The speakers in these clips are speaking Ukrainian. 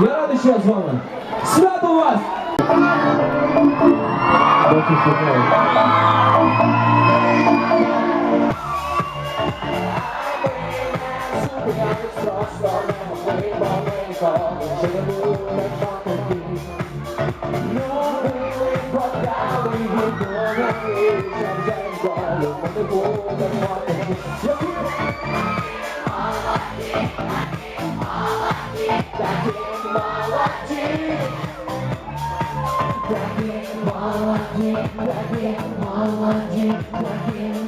Я радий, що я з вами. Свято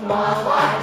у вас! А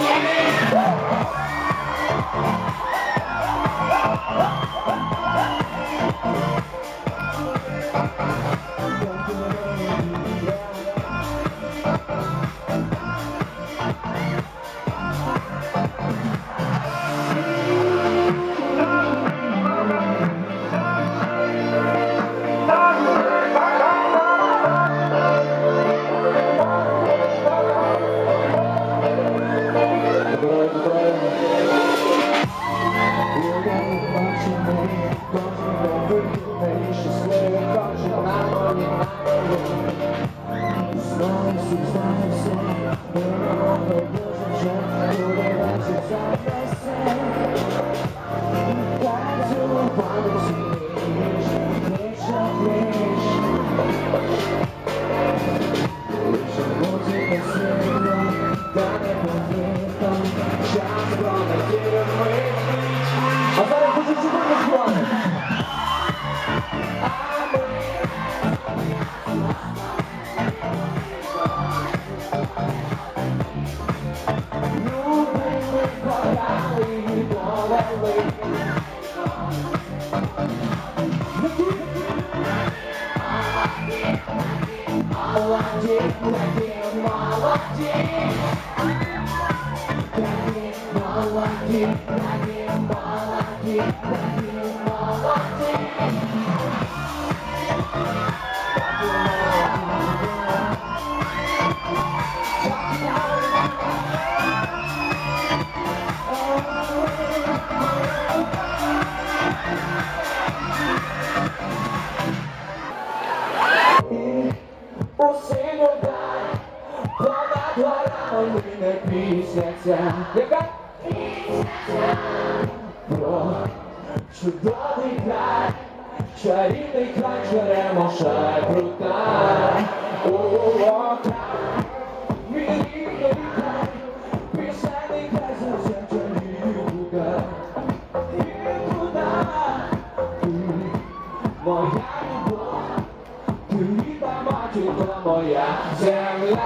Молодец, молодец, молодец. Усину дай, понад горами не пісня ця. Яка? Про чудовий край, чарівний край, черемоша крута. Матінко моя земля.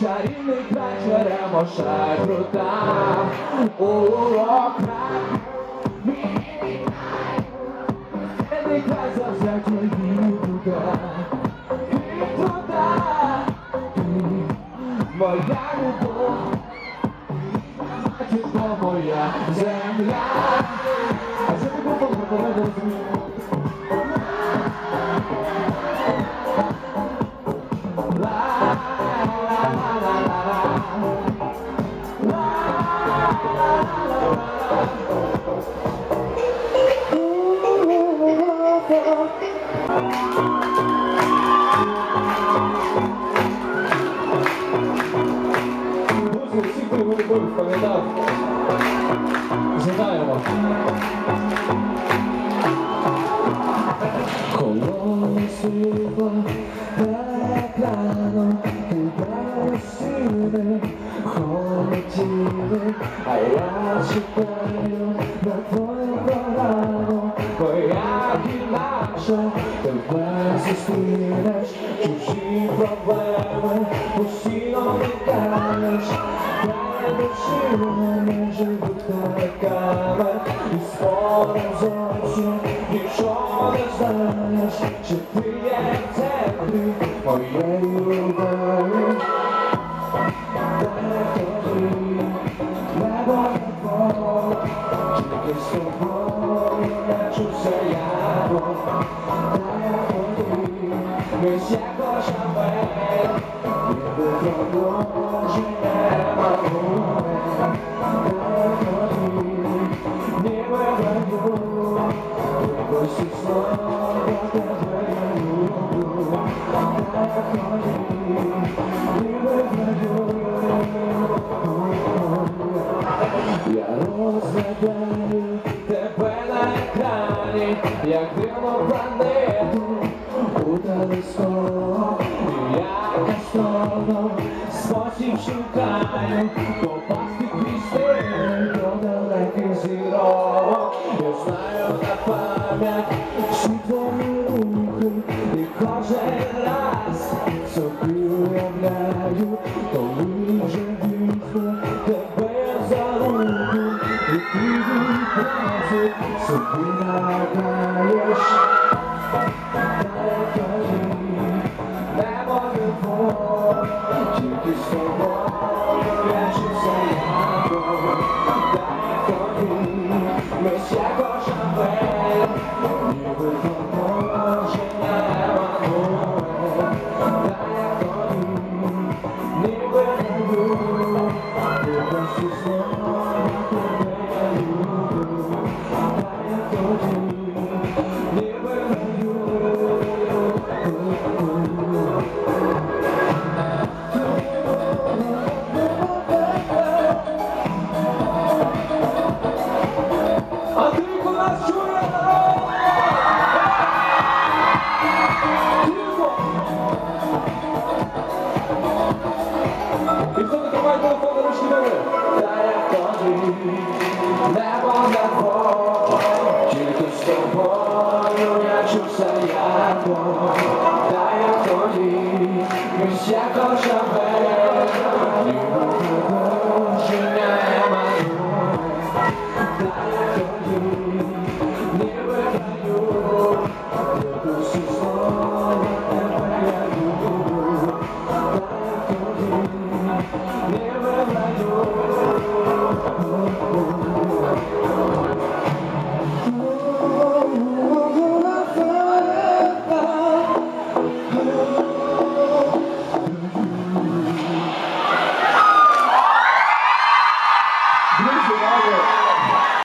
Чарівний край, черемоша крута. О, край, Бідний край завзяття їду туди, і туди, ти моя любов, матінко моя земля. А що ти був público para cantar. Zadaela. Colossuva è plano impossibile come dire hai lasciato da tuo bravo poi a chi lascia per quasi stile ci si problema possiamo evitare не живуть далеками, і скоро зовсім нічого не знаєш, чи ти розглядаю тебе на екрані, як дивну планету у телескоп. І як астроном спосіб шукаю попасти крізь до далеких зірок. Я знаю на пам'ять всі твої руку, і ти відразу собі нагадаєш. Небо любов, тільки з тобою я чуся яко, дай небо небо, тільки я чувся яко, тоді, без всякого жабе, ніби тоді.